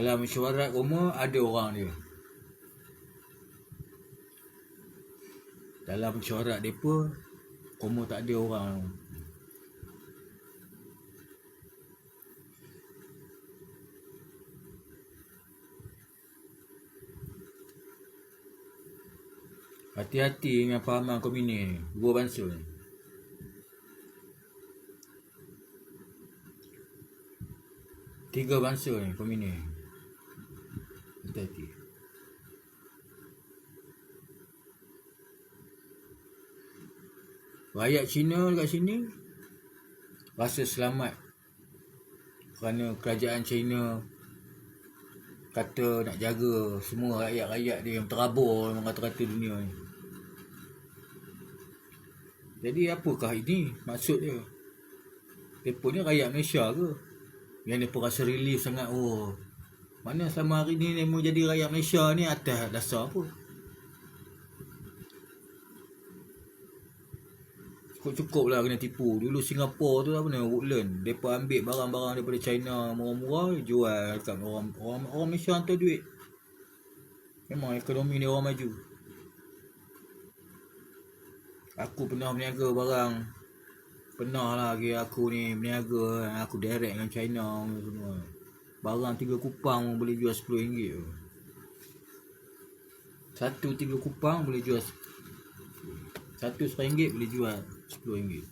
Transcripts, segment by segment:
Dalam mesyuarat umur ada orang dia. Dalam mesyuarat mereka Umur tak ada orang. Hati-hati dengan fahaman komuni Dua bansu ni. Tiga bansu ni komuni ni Steady. Rakyat Cina dekat sini rasa selamat kerana kerajaan Cina kata nak jaga semua rakyat-rakyat dia yang terabur yang kata-kata dunia ni. Jadi apakah ini maksud dia? Depa ni rakyat Malaysia ke? Yang depa rasa relief sangat oh mana selama hari ni mereka jadi rakyat Malaysia ni atas dasar. Apa? Cukup-cukup lah kena tipu. Dulu Singapura tu apa ni Woodland. Mereka ambil barang-barang daripada China Murah-murah Jual dekat orang Orang, orang Malaysia hantar duit. Memang ekonomi ni orang maju. Aku pernah berniaga barang. Pernah lah lagi aku ni berniaga. Aku direct dengan China semua Barang tiga kupang boleh jual RM10 tu. Satu tiga kupang boleh jual Satu RM1 boleh jual RM10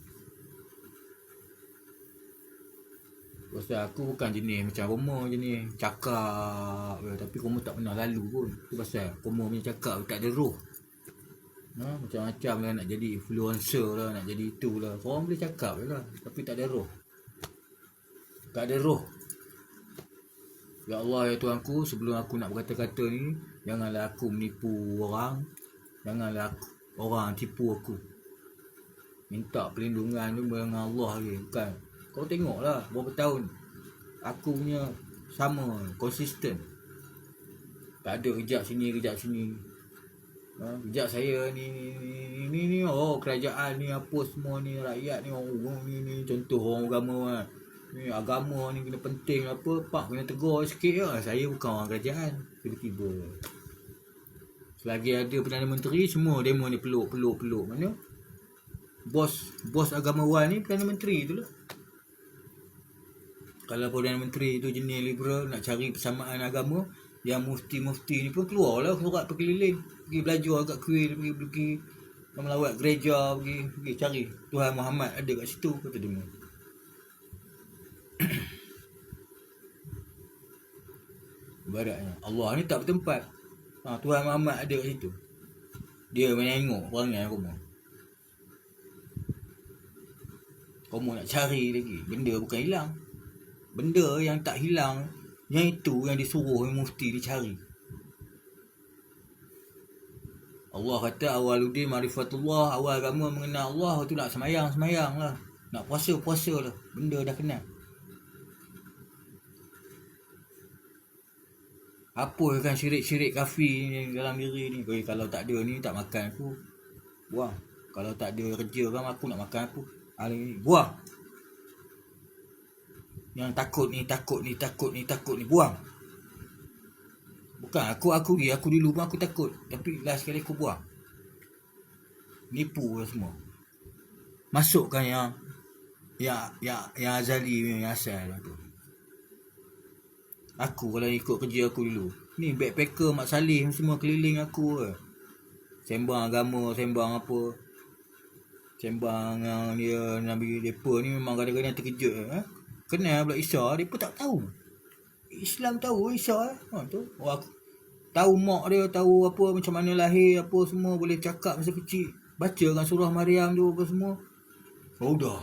Pasal aku bukan jenis macam Roma jenis cakap. Tapi Roma tak pernah lalu pun. Itu pasal Roma punya cakap tak ada roh. Ha, Macam-macam lah nak jadi influencer lah Nak jadi itu lah. Orang boleh cakap je lah Tapi tak ada roh. Tak ada roh Ya Allah ya Tuhanku Sebelum aku nak berkata-kata ni Janganlah aku menipu orang. Janganlah aku, orang tipu aku. Minta perlindungan tu dengan Allah lagi Bukan. Kau tengoklah berapa tahun Aku punya sama Konsisten Tak ada kejap sini kejap sini. Ha, Kejap saya ni ni, ni ni ni Oh kerajaan ni apa semua ni Rakyat ni oh, ni ni Contoh orang agama kan Ni agama ni kena penting apa Pak kena tegur sikit lah. Saya bukan orang kerajaan Tiba-tiba. Selagi ada Perdana Menteri Semua demo ni peluk peluk peluk. Mana? Bos bos agamawan ni Perdana Menteri tu lah. Kalau Perdana Menteri tu jenis liberal nak cari persamaan agama yang mufti-mufti ni pun keluar lah surat pergi keliling pergi belajar agak kuil pergi pergi melawat gereja pergi pergi cari Tuhan Muhammad ada kat situ kata dia Ibaratnya Allah ni tak bertempat. Ha, Tuhan Muhammad ada kat situ. Dia menengok perangai rumah. Kamu nak cari lagi? Benda bukan hilang. Benda yang tak hilang Yang itu yang disuruh yang mufti dicari Allah kata awaludin marifatullah. Awal agama mengenal Allah tu nak semayang-semayang lah. Nak puasa-puasa lah. Benda dah kenal Apa kan syirik-syirik kafi ni dalam diri ni? Kalau tak ada ni tak makan aku. Buang. Kalau tak ada kerja kan aku nak makan aku. Hari ni buang. Yang takut ni takut ni takut ni takut ni buang. Bukan aku aku ni aku dulu pun aku takut. Tapi last kali aku buang. Nipu lah semua. Masukkan yang yang yang, yang azali yang asal lah tu aku kalau ikut kerja aku dulu ni backpacker Mak Salih semua keliling aku ke sembang agama sembang apa sembang yang dia Nabi depa ni memang kadang-kadang terkejut eh. Kenal pula Isa, depa tak tahu. Islam tahu Isa eh. Ha tu. Oh, aku tahu mak dia, tahu apa macam mana lahir, apa semua boleh cakap masa kecil. Baca kan surah Maryam tu apa semua. Oh dah.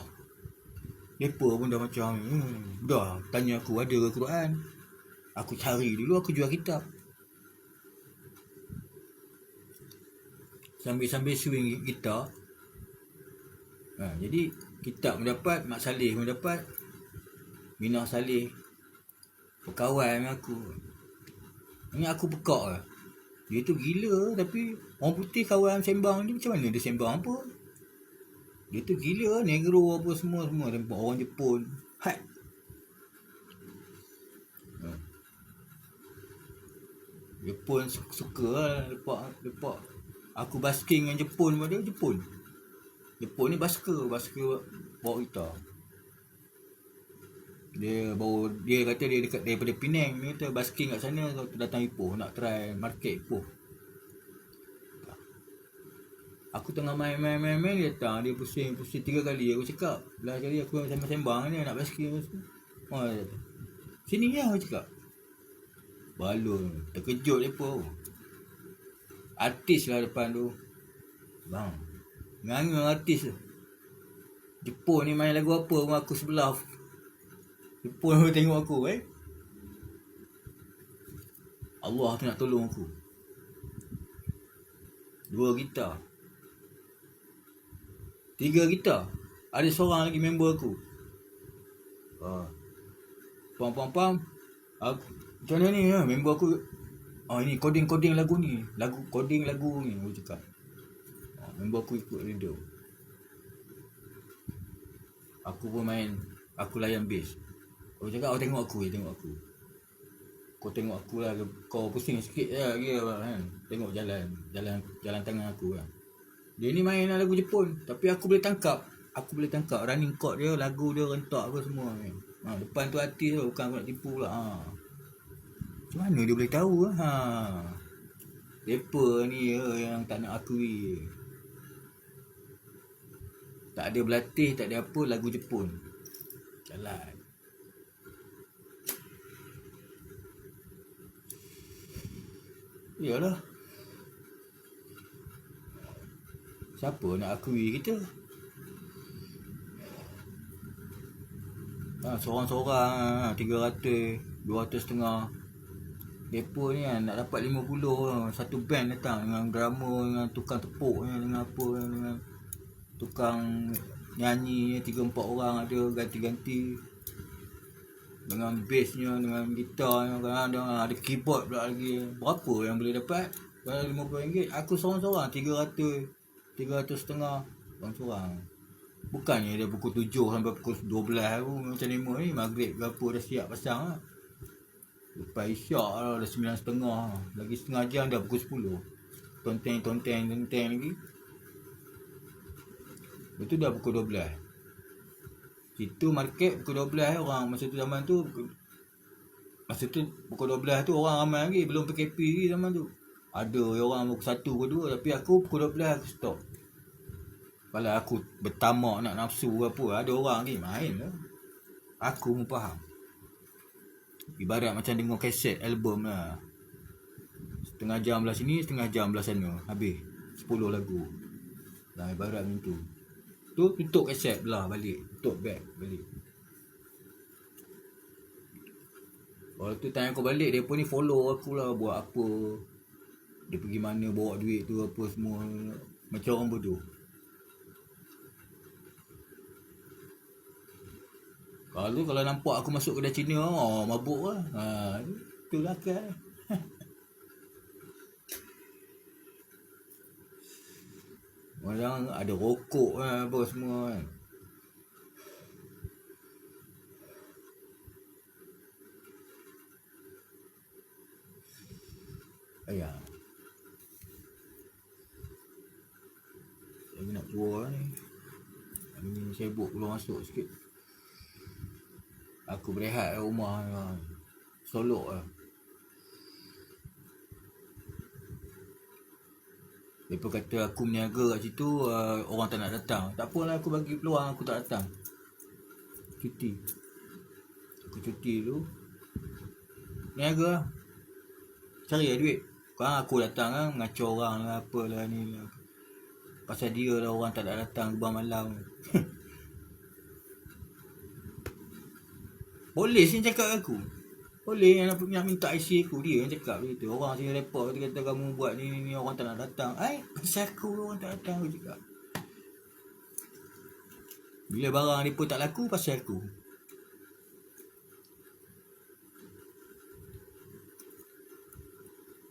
Depa pun dah macam hmm, dah tanya aku ada ke Quran. Aku cari dulu aku jual kitab. Sambil-sambil swing gitar Ha, jadi kita mendapat Mak Saleh mendapat Minah Saleh berkawan dengan aku. Ini aku pekak lah. Dia tu gila tapi orang putih kawan sembang ni macam mana dia sembang apa? Dia tu gila negro apa semua semua tempat orang Jepun. Hai. Ha. Jepun su- suka lah lepak lepak aku basking dengan Jepun pun dia Jepun. Jepun ni basker, basker bawa kereta. Dia bawa dia kata dia dekat daripada Penang dia kata basking kat sana tu datang Ipoh nak try market Ipoh. Aku tengah main main main main dia datang dia pusing pusing tiga kali aku cakap lah kali aku sembang-sembang ni nak basking oh, Sini ya aku cakap Balon Terkejut dia pun. Artis lah depan tu. Bang Nganga artis tu. Jepun ni main lagu apa? Pun aku sebelah. Jepun pun tengok aku eh. Allah tu nak tolong aku. Dua gitar. Tiga gitar. Ada seorang lagi member aku. Ha. Pam pam pam. Aku Macam mana ni ha? Member aku Oh ini coding-coding lagu ni. Lagu coding lagu ni Aku cakap. Ha, Member aku ikut radio. Aku pun main Aku layan bass. Aku cakap kau tengok aku je Tengok aku. Kau tengok aku lah Kau pusing sikit je lagi kan? Tengok jalan Jalan jalan tangan aku kan Dia ni main lah lagu Jepun Tapi aku boleh tangkap. Aku boleh tangkap running chord dia Lagu dia rentak apa semua kan? Ha, Depan tu artis tu Bukan aku nak tipu pula ha. Mana dia boleh tahu ha. Rapper ni ya, yang tak nak akui. Tak ada berlatih Tak ada apa Lagu Jepun. Jalan. Yalah. Siapa nak akui kita? Ha, Seorang-seorang ha, 300 200 setengah Depa ni kan nak dapat 50 ha, Satu band datang dengan drama Dengan tukang tepuk ni, Dengan apa Dengan tukang nyanyi 3-4 orang ada ganti-ganti dengan bassnya, dengan gitarnya, kan ada, ada keyboard pula lagi. Berapa yang boleh dapat? Kalau RM50, aku seorang-seorang 300, 300 setengah seorang-seorang. Bukannya dia pukul 7 sampai pukul 12 pun macam lima ni, maghrib ke apa dah siap pasang lah. Lepas isyak lah, dah 9 setengah. Lagi setengah jam dah pukul 10. Tonteng, tonteng, tonteng lagi. Lepas tu dah pukul 12. Situ market pukul 12 orang masa tu zaman tu masa tu pukul 12 tu orang ramai lagi belum PKP lagi zaman tu. Ada orang pukul 1 pukul 2 tapi aku pukul 12 aku stop. Kalau aku bertamak nak nafsu apa ada orang lagi main lah. Aku pun faham. Ibarat macam dengar kaset album lah. Setengah jam belah sini, setengah jam belah sana. Habis 10 lagu. Lah ibarat macam tu. Tu tutup kaset belah balik. Tutup bag balik. Waktu tu time aku balik, dia pun ni follow aku lah buat apa. Dia pergi mana bawa duit tu apa semua. Macam orang bodoh. Kalau kalau nampak aku masuk kedai Cina, oh mabuk lah. Ha, itulah kan. Orang ada rokok lah apa semua kan. Ayah. Saya nak keluar ni. Hari ni sibuk keluar masuk sikit. Aku berehat kat rumah lah. Solok lah. Mereka kata aku meniaga kat situ uh, Orang tak nak datang. Tak apalah aku bagi peluang aku tak datang. Cuti. Aku cuti dulu. Niaga lah Cari lah duit. Kan aku datang kan Ngacau orang lah Apalah ni lah. Pasal dia lah orang tak nak datang Lubang malam Polis ni cakap aku. Boleh yang nak, minta IC aku Dia yang cakap begitu. Orang sini report Dia kata kamu buat ni, ni, ni Orang tak nak datang. Ay, pasal aku orang tak datang Aku cakap. Bila barang ni pun tak laku Pasal aku.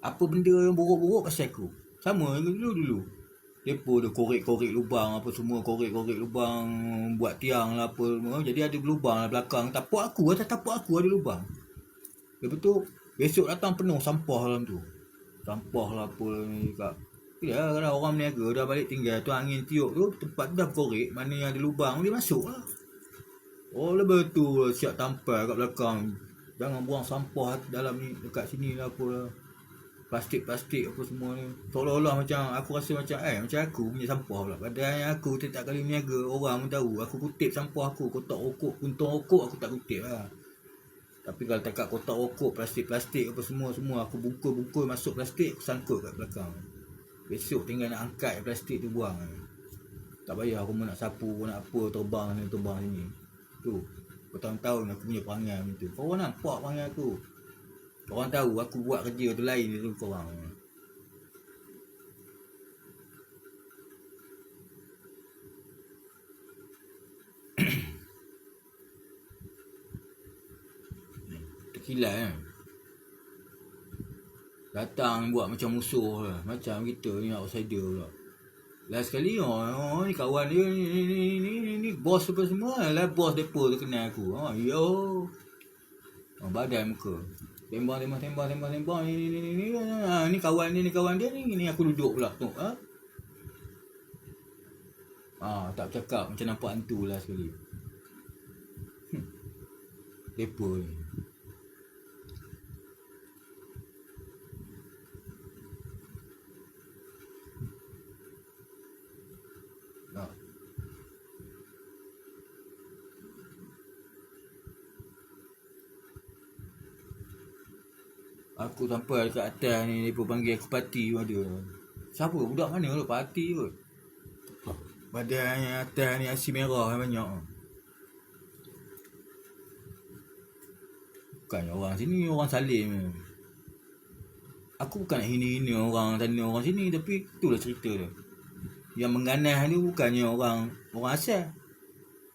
Apa benda yang buruk-buruk Pasal aku? Sama dulu-dulu Depa dia korek-korek lubang apa semua korek-korek lubang buat tiang lah apa semua. Jadi ada lubang lah belakang. Tapak aku atas tapak aku ada lubang. Lepas tu besok datang penuh sampah dalam tu. sampah lah apa ni kat Ya, kalau orang berniaga dah balik tinggal tu angin tiup tu tempat tu dah korek mana yang ada lubang dia masuk lah. Oh lebih tu siap tampal kat belakang. Jangan buang sampah dalam ni dekat sini lah apa lah. Plastik-plastik apa semua ni. Seolah-olah macam aku rasa macam eh macam aku punya sampah pula. Padahal aku setiap kali berniaga orang pun tahu aku kutip sampah aku kotak rokok, kuntung rokok aku tak kutip lah. Tapi kalau tak kotak rokok, plastik-plastik apa semua semua aku bungkus-bungkus masuk plastik aku sangkut kat belakang. Besok tinggal nak angkat plastik tu buang Tak payah aku nak sapu aku nak apa terbang ni terbang sini Tu Bertahun-tahun aku punya perangai macam tu Korang nampak perangai aku Korang tahu aku buat kerja tu lain tu korang Terkilat kan Datang buat macam musuh lah. Macam kita ni outsider pula. Last sekali oh, oh ni kawan dia ni ni ni ni, ni, ni bos apa semua lah bos depo tu kenal aku. Ha oh, yo. Oh, badan muka. Tembang tembang tembang tembang tembang ni ni ni ni ni, ni kawan ni ni kawan dia ni ni aku duduk pula tu. Ha? Ah, tak cakap macam nampak hantu lah sekali. Hmm. Depo ni. Aku sampai dekat atas ni Dia pun panggil aku parti. Pun ada Siapa? Budak mana tu? Parti pun Badan yang atas ni asin merah yang banyak. Bukan orang sini orang salim Aku bukan nak hina-hina orang sana orang sini Tapi itulah cerita tu Yang mengganah ni bukannya orang orang asal.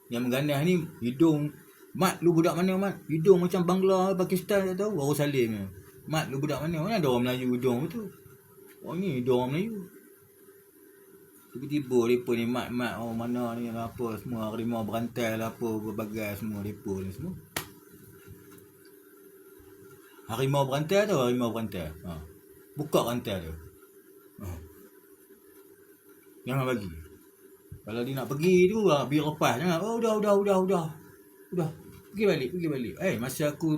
Yang mengganah ni hidung. Mat lu budak mana mat? Hidung macam Bangla, Pakistan tak tahu? Baru salim ni Mat lu budak mana? Mana ada orang Melayu hidung tu? Oh ni hidung orang Melayu. Tiba-tiba mereka ni mat-mat oh mana ni apa semua harimau berantai lah apa berbagai semua mereka ni semua. Harimau berantai tu harimau berantai. Ha. Buka rantai tu. Ha. Jangan bagi. Kalau dia nak pergi tu lah, biar lepas jangan. Oh dah dah dah dah. Dah. Pergi balik, pergi balik. Eh masa aku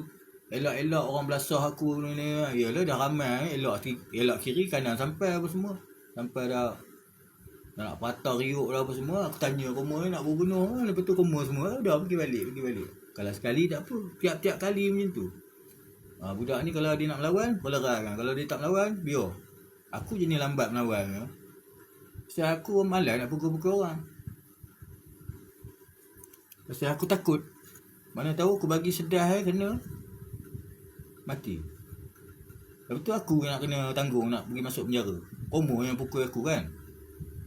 Elok-elok orang belasah aku ni ni. Yalah dah ramai. Elok, elok kiri kanan sampai apa semua. Sampai dah dah nak patah riuk dah apa semua. Aku tanya koma ni nak berbunuh. Ha, lepas tu koma semua. Dah pergi balik, pergi balik. Kalau sekali tak apa. Tiap-tiap kali macam tu. Ha, budak ni kalau dia nak melawan, berlerai kan. Kalau dia tak melawan, biar. Aku jenis lambat melawan. Ya. Sebab aku malas nak pukul-pukul orang. Sebab aku takut. Mana tahu aku bagi sedah eh, kena mati. Lepas tu aku nak kena tanggung nak pergi masuk penjara. Komo yang pukul aku kan.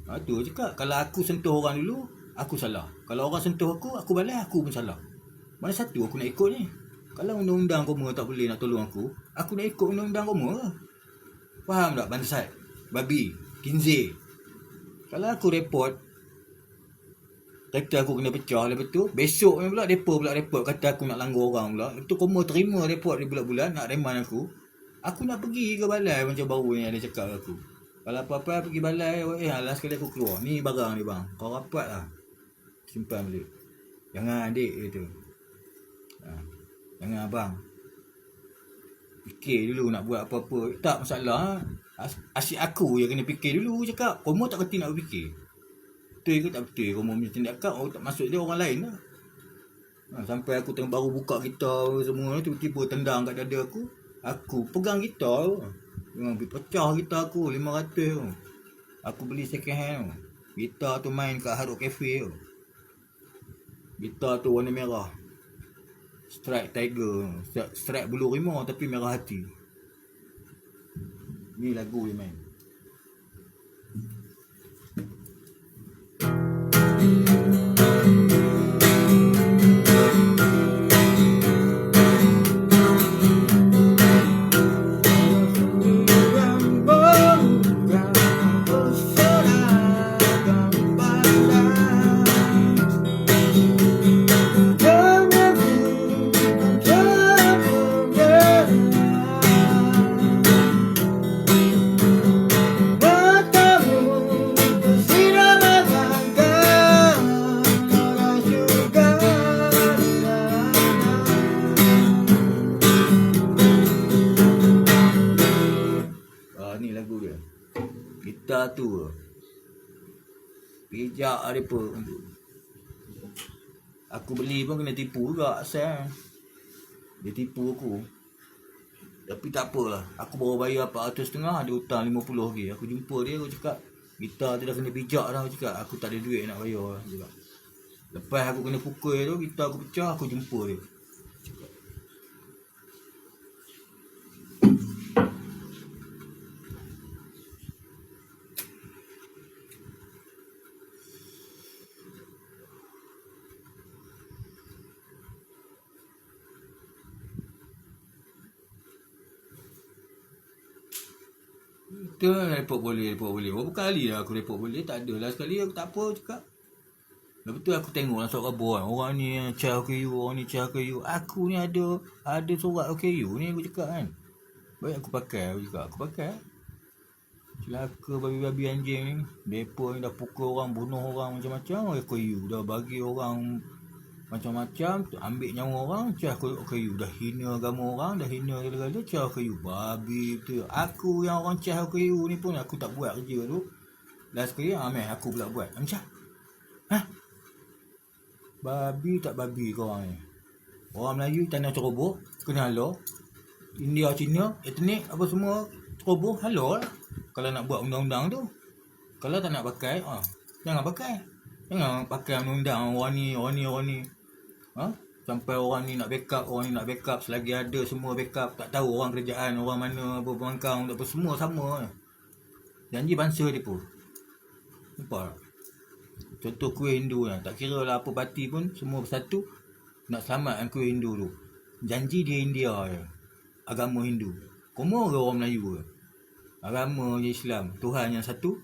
Ha, tu cakap kalau aku sentuh orang dulu, aku salah. Kalau orang sentuh aku, aku balas aku pun salah. Mana satu aku nak ikut ni? Kalau undang-undang komo tak boleh nak tolong aku, aku nak ikut undang-undang komo lah. Faham tak bansat? Babi, kinzi. Kalau aku report, Kata aku kena pecah lepas tu. Besok pula Mereka pula report. Kata aku nak langgar orang pula. Lepas tu koma terima report di bulan-bulan Nak reman aku. Aku nak pergi ke balai Macam baru ni ada cakap aku. Kalau apa-apa pergi balai Eh alas sekali aku keluar. Ni barang ni bang. Kau rapat lah. Simpan balik. Jangan adik gitu ha. Jangan abang Fikir dulu nak buat apa-apa. Tak masalah. Ha. Asyik aku yang kena fikir dulu cakap. Kau tak kerti nak berfikir betul ke tak betul? Rumah punya tindakan oh tak masuk dia orang lain lah. Ha, sampai aku tengah baru buka kita semua tiba-tiba tendang kat dada aku aku pegang kita memang pecah kita aku 500 aku beli second hand kita tu main kat Haruk Cafe kita tu warna merah. Strike Tiger Strike bulu rimau tapi merah hati. Ni lagu dia main tu. Pijak mereka. Aku beli pun kena tipu juga asal. Dia tipu aku. Tapi tak apalah. Aku baru bayar 400 setengah, dia hutang 50 lagi. Aku jumpa dia, aku cakap, kita tu dah kena pijak dah. Aku cakap, aku tak ada duit nak bayar. Lepas aku kena pukul tu, kita aku pecah, aku jumpa dia. Kita report boleh, report boleh. Berapa kali lah aku report boleh, tak ada lah. Sekali aku tak apa cakap. Lepas tu aku tengok lah khabar kan. Orang ni cah OKU, orang ni cah OKU. Aku ni ada ada surat OKU ni aku cakap kan. Baik aku pakai, aku cakap. Aku pakai. Celaka babi-babi anjing ni. Mereka ni dah pukul orang, bunuh orang macam-macam. OKU dah bagi orang macam-macam. tu Ambil nyawa orang, cah OKU. Dah hina agama orang, dah hina segala-gala. Cah OKU. Babi betul. Aku yang orang cah OKU ni pun aku tak buat kerja tu. Last sekali, ah, aku pula buat. Macam, ha? Babi tak babi kau orang ni. Orang Melayu tanah ceroboh, kena halau. India, Cina, etnik apa semua ceroboh, halau lah. Kalau nak buat undang-undang tu. Kalau tak nak pakai, ah, jangan pakai. Jangan pakai undang-undang orang ni, orang ni, orang ni. Ha? Sampai orang ni nak backup, orang ni nak backup selagi ada semua backup. Tak tahu orang kerajaan, orang mana, apa pembangkang, apa semua sama. Janji bangsa dia pun. Nampak? Contoh kuih Hindu lah. Tak kira lah apa parti pun. Semua bersatu. Nak selamatkan kuih Hindu tu. Janji dia India je. Agama Hindu. Komo ke orang Melayu ke? Agama Islam. Tuhan yang satu.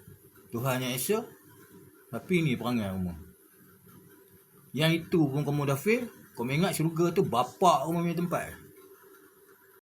Tuhan yang Esa. Tapi ni perangai kamu. Yang itu pun kamu dah fail. Kau ingat syurga tu bapak kamu punya tempat.